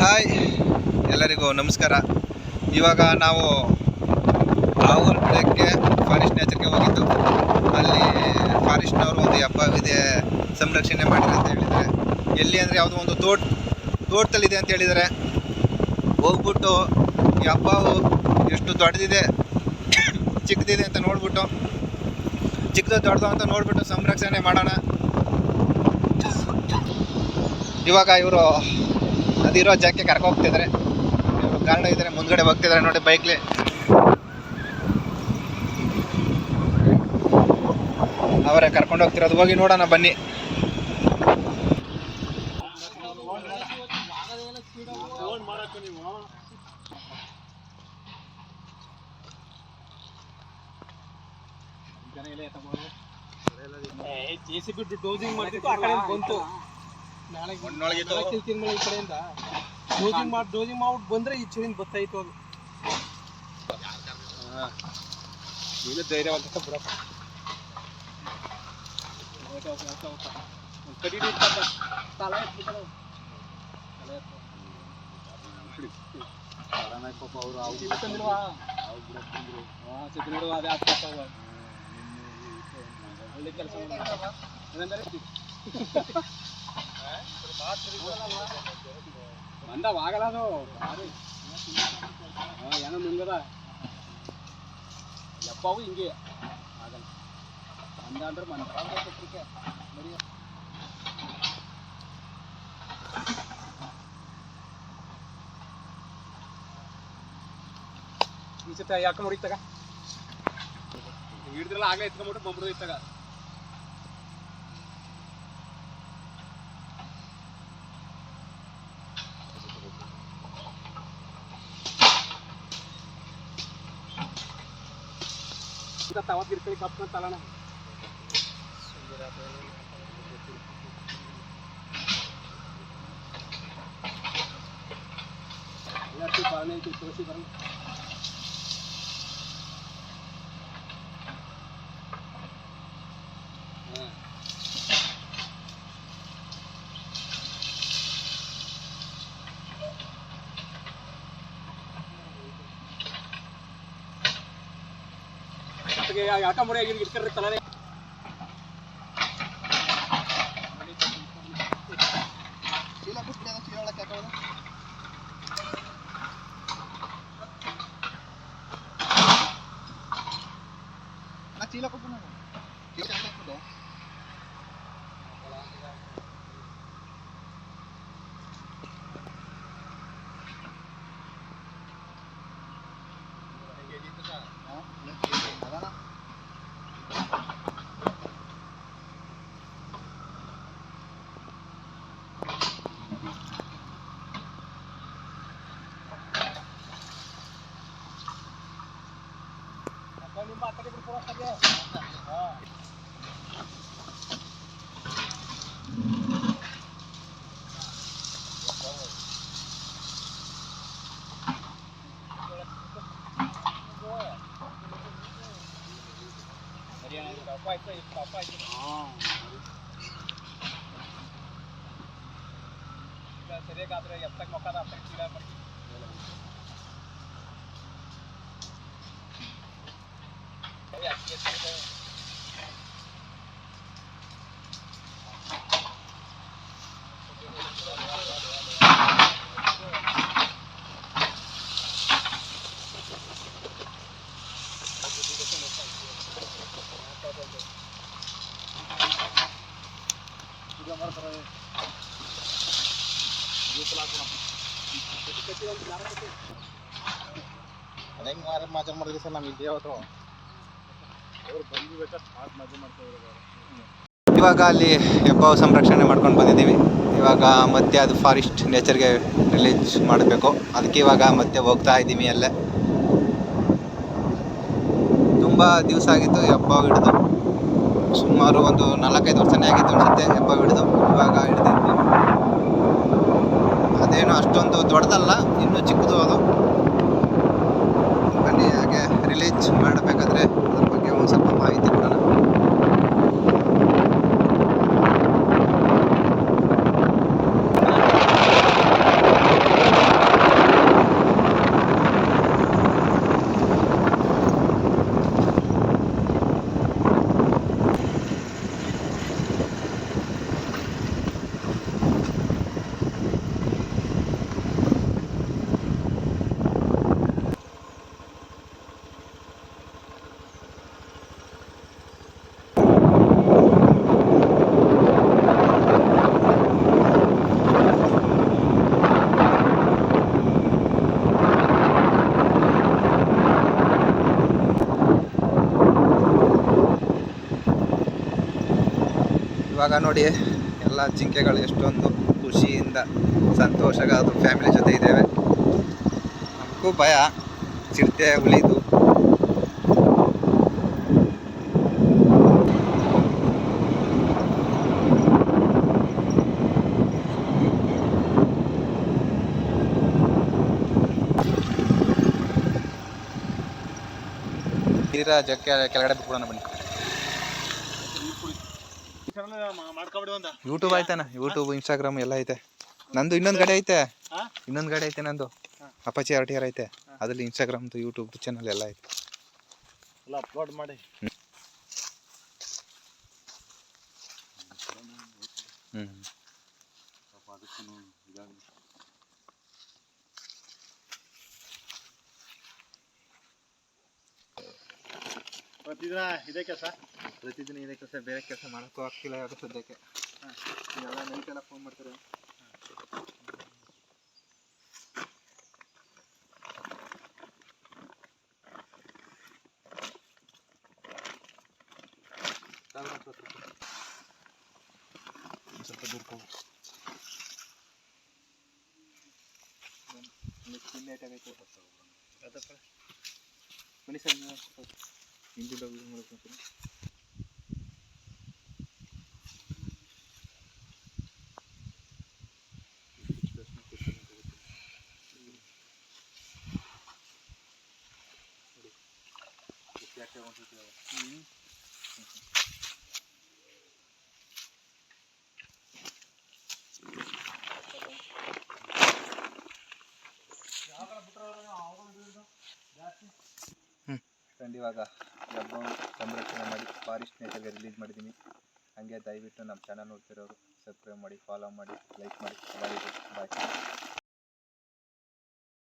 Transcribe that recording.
Hi, ಎಲ್ಲರಿಗೂ ನಮಸ್ಕಾರ. ಇವಾಗ ನಾವು ರಾಹುಲ್ ಫಾರೆಸ್ಟ್ ನೇಚರ್ಗೆ ಹೋಗಿದ್ದು. ಅಲ್ಲಿ ಫಾರೆಸ್ಟ್ನವರು ಒಂದು ಹಬ್ಬವಿದೆ ಸಂರಕ್ಷಣೆ ಮಾಡಿದೆ ಅಂತ ಹೇಳಿದರೆ ಎಲ್ಲಿ ಅಂದರೆ ಯಾವುದೋ ಒಂದು ತೋಟ, ತೋಟದಲ್ಲಿದೆ ಅಂತ ಹೇಳಿದರೆ ಹೋಗ್ಬಿಟ್ಟು ಈ ಹಬ್ಬವು ಎಷ್ಟು ದೊಡ್ಡದಿದೆ, ಚಿಕ್ಕದಿದೆ ಅಂತ ನೋಡ್ಬಿಟ್ಟು, ಚಿಕ್ಕದು ದೊಡ್ಡದು ಅಂತ ನೋಡ್ಬಿಟ್ಟು ಸಂರಕ್ಷಣೆ ಮಾಡೋಣ. ಇವಾಗ ಇವರು ಅದಿರೋ ಜಾಗಕ್ಕೆ ಕರ್ಕೊಂಡು ಹೋಗ್ತಿದ್ರೆ ಗಾರ್ಡನ್ ಗಾರ್ಡ್ ಇದ್ದಾರೆ ಮುಂದ್ಗಡೆ ಹೋಗ್ತಿದ್ದಾರೆ ನೋಡಿ ಬೈಕ್ಲಿ. ಅವರೇ ಕರ್ಕೊಂಡು ಹೋಗ್ತಿರೋದು ಹೋಗಿ ನೋಡೋಣ, ಬನ್ನಿ. ಜೆಸಿಬಿ ಡೋಸಿಂಗ್ ಮಾಡ್ತಿತ್ತು, ಆ ಕಡೆ ಬಂತು. ನಾಳೆ ಒಣ್ಣೊಳಗಿತ್ತು. ನಾಳೆ ತಿರ್ಮಲ ಈ ಕಡೆಯಿಂದ ಡೋಸಿಂಗ್ ಮಾಡಿ ಡೋಸಿಂಗ್ ಮಾಡ್ಬಿಟ್ಟು ಬಂದ್ರೆ ಈ ಚಳಿಂದ ಬತ್ತಾಯಿತು ಅದು ನೀನು ಧೈರ್ಯವಂತ ಬಿಡಪ್ಪ ಒಂದು ಕಡಿ ಇರ್ತದ ತಲ ಎತ್ಬಿಟ್ಟಾರ ತಲೆ ಎತ್ತು. ಪಾಪ ಅವ್ರು ಅವ್ರು ಬಿಡ್ತಂದಿಲ್ವಾ? ಹಾ, ಸಿದ್ದು ನೋಡು, ಅದೇ ಆಗ್ತಾವ. ಒಳ್ಳೆ ಕೆಲಸ ಬಂದವ ಆಗಲ್ಲ ಅದು ಭಾರಿ. ಹಾ, ಏನೋ ಮುಂಗದ ಎಪ್ಪವು ಹಿಂಗೆ ಆಗಲ್ಲ ಮಂದ ಅಂದ್ರೆ ಮಂದ ಪತ್ರಿಕೆ ಬರೀ ಈ ಸತ ಯಾಕೆ ಮುಡಿತಾಗ ಹಿಡಿದ್ರಲ್ಲ ಆಗಲೇ ಎತ್ಕೊಂಡ್ಬಿಟ್ಟು ಬಂದ್ಬಿಡು ಇತ್ತಾಗ तुमच्या तावात गिरकडे कापण्यात आला नाही. पाहण्याची चौशी करून ಬರಲ್ಲ ಆಗಿ ಮುಡಿ ಅತ್ತಗೆ ಬಿಡ್ಕೊಳ ಸರಿಯಾ ಸರಿಯಾಗಾದ್ರೆ ಎತ್ತಕ್ಕೆ ಮೊಕ್ಕದ ಅತ್ತಕ್ಕೆ ಚೀಲ ಬರ್ತೀವಿ ಹೆಂಗ್ ಮಾರ ಮಾಜಾ ಮಾಡಿದ್ರಿ ಸರ್ ನಮ್ಗೆ ಇದೇ ಅವತ್ತು ಇವಾಗ ಅಲ್ಲಿ ಹೆಬ್ಬಾವು ಸಂರಕ್ಷಣೆ ಮಾಡ್ಕೊಂಡು ಬಂದಿದ್ದೀವಿ. ಇವಾಗ ಮತ್ತೆ ಅದು ಫಾರೆಸ್ಟ್ ನೇಚರ್ಗೆ ರಿಲೀಸ್ ಮಾಡಬೇಕು. ಅದಕ್ಕೆ ಇವಾಗ ಮತ್ತೆ ಹೋಗ್ತಾ ಇದ್ದೀವಿ ಅಲ್ಲೇ. ತುಂಬ ದಿವಸ ಆಗಿತ್ತು ಹೆಬ್ಬಾವು ಹಿಡಿದು. ಸುಮಾರು ಒಂದು ನಾಲ್ಕೈದು ವರ್ಷನೇ ಆಗಿತ್ತು ಅನಿಸುತ್ತೆ ಹೆಬ್ಬಾವು ಹಿಡಿದು. ಇವಾಗ ಹಿಡಿದಿದ್ವಿ ಅದೇನು ಅಷ್ಟೊಂದು ದೊಡ್ಡದಲ್ಲ, ಇನ್ನೂ ಚಿಕ್ಕದು ಅದು. ಬನ್ನಿ, ಹಾಗೆ ರಿಲೀಸ್ ಮಾಡಬೇಕಾದ್ರೆ ಇವಾಗ ನೋಡಿ, ಎಲ್ಲ ಜಿಂಕೆಗಳು ಎಷ್ಟೊಂದು ಖುಷಿಯಿಂದ ಸಂತೋಷಗ ಅದು ಫ್ಯಾಮಿಲಿ ಜೊತೆ ಇದ್ದೇವೆ. ನಮಗೂ ಭಯ, ಚಿರತೆ ಉಳಿದು. ಜಕ್ಕೆ ಕೆಳಗಡೆ ಬಿಟ್ಬಿಡೋಣ ಬನ್ನಿ. ಯೂಟ್ಯೂಬ್ ಐತೆನ ಯೂಟ್ಯೂಬ್ ಇನ್ಸ್ಟಾಗ್ರಾಮ್ ಎಲ್ಲ ಐತೆ. ನಂದು ಇನ್ನೊಂದು ಗಡೆ ಐತೆ? ಇನ್ನೊಂದು ಗಡೆ ಐತೆ ನಂದು. ಅಪಚಿ ಆರ್ ಟಿ ಆರ್ ಐತೆ ಅದ್ರಲ್ಲಿ ಇನ್ಸ್ಟಾಗ್ರಾಮ್ದು ಯೂಟ್ಯೂಬ್ ಚಾನಲ್ ಎಲ್ಲ ಐತೆ. ಅಪ್ಲೋಡ್ ಮಾಡಿ. ಇದೇ ಕೆಲಸ? ಪ್ರತಿದಿನ ಇದೇ ಕೆಲಸ ಬೇರೆ ಕೆಲಸ ಮಾಡೋಕ್ಕೂ ಆಗ್ತಿಲ್ಲ ಇವಾಗ ಸದ್ಯಕ್ಕೆ ಎಲ್ಲ ನೈಟ್ ಎಲ್ಲ ಫೋನ್ ಮಾಡ್ತಾರೆ ಒಂದ್ ಸ್ವಲ್ಪ ದೂರ ಹೋಗು. ಒಂದು ಚಿನ್ನ ಏಟಾಗೈತೆ. ಬನ್ನಿ ಸರ್ ನೀವು ಸ್ವಲ್ಪ ಮಾಡ್ಕೊಂತೀನಿ ಫ್ರೆಂಡ್ ಇವಾಗ ಲಾಕ್ಡೌನ್ ಸಂರಕ್ಷಣೆ ಮಾಡಿ ಫಾರೆಸ್ಟ್ ನೇಚರ್ಗೆ ರಿಲೀಸ್ ಮಾಡಿದ್ದೀನಿ ಹಾಗೆ ದಯವಿಟ್ಟು ನಮ್ಮ ಚಾನಲ್ ನೋಡ್ತಿರೋರು ಸಬ್ಸ್ಕ್ರೈಬ್ ಮಾಡಿ ಫಾಲೋ ಮಾಡಿ ಲೈಕ್ ಮಾಡಿ ಬಾಯ್